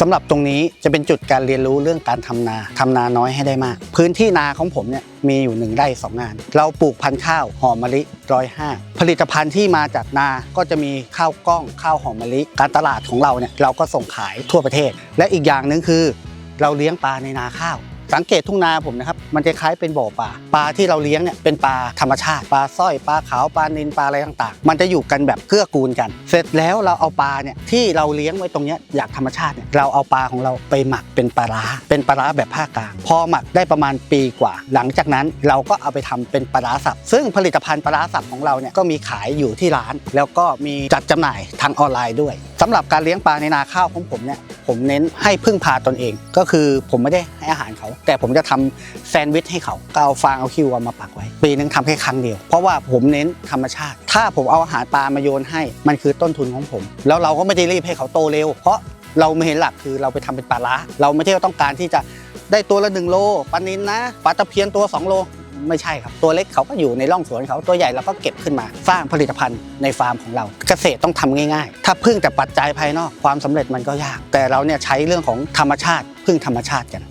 สำหรับตรงนี้จะเป็นจุดการเรียนรู้เรื่องการทำนาทำนาน้อยให้ได้มาก พื้นที่นาของผมเนี่ยมีอยู่หนึ่งไร่สองงาน เราปลูกพันธุ์ข้าวหอมมะลิร้อยห้าผลิตภัณฑ์ที่มาจากนาก็จะมีข้าวกล้องข้าวหอมมะลิการตลาดของเราเนี่ยเราก็ส่งขายทั่วประเทศ และอีกอย่างหนึ่งคือ เราเลี้ยงปลาในนาข้าว สังเกตทุ่งนาผมนะครับ มันจะคล้ายเป็นบ่อปลา ปลาที่เราเลี้ยงเนี่ยเป็นปลาธรรมชาติ ปลาสร้อย ปลาขาว ปลานิลปลาอะไรต่างๆ มันจะอยู่กันแบบเกื้อกูลกัน เสร็จแล้วเราเอาปลาเนี่ยที่เราเลี้ยงไว้ตรงเนี้ยอยากธรรมชาติเนี่ยเราเอาปลาของเราไปหมักเป็นปลาร้าเป็นปลาร้าแบบภาคกลาง พอหมักได้ประมาณปีกว่า หลังจากนั้นเราก็เอาไปทำเป็นปลาร้าสับ ซึ่งผลิตภัณฑ์ปลาร้าสับของเราเนี่ยก็มีขายอยู่ที่ร้าน แล้วก็มีจัดจำหน่ายทางออนไลน์ด้วยสำหรับการเลี้ยงปลาในนาข้าวของผมเนี่ยผมเน้นให้พึ่งพาตนเอง ก็คือผมไม่ได้ให้อาหารเขาแต่ผมจะทำแซนด์วิชให้เขาก็เอาฟางเอาคิวเอามาปักไว้ ปีนึงทำแค่ครั้งเดียว เพราะว่าผมเน้นธรรมชาติ ถ้าผมเอาอาหารปลามาโยนให้ มันคือต้นทุนของผม แล้วเราก็ไม่ได้รีบให้เขาโตเร็ว เพราะเราไม่เห็นหลักคือเราไปทำเป็นปลาล้าเราไม่ได้ต้องการที่จะได้ตัวละหนึ่งโลปลานินนะปลาตะเพียนตัวสองโลไม่ใช่ครับ ตัวเล็กเขาก็อยู่ในร่องสวนเขาตัวใหญ่เราก็เก็บขึ้นมาสร้างผลิตภัณฑ์ในฟาร์มของเรา เกษตรต้องทำง่ายๆ ถ้าพึ่งแต่ปัจจัยภายนอกความสำเร็จมันก็ยาก แต่เราเนี่ยใช้เรื่องของธรรมชาติพึ่งธรรมชาติกัน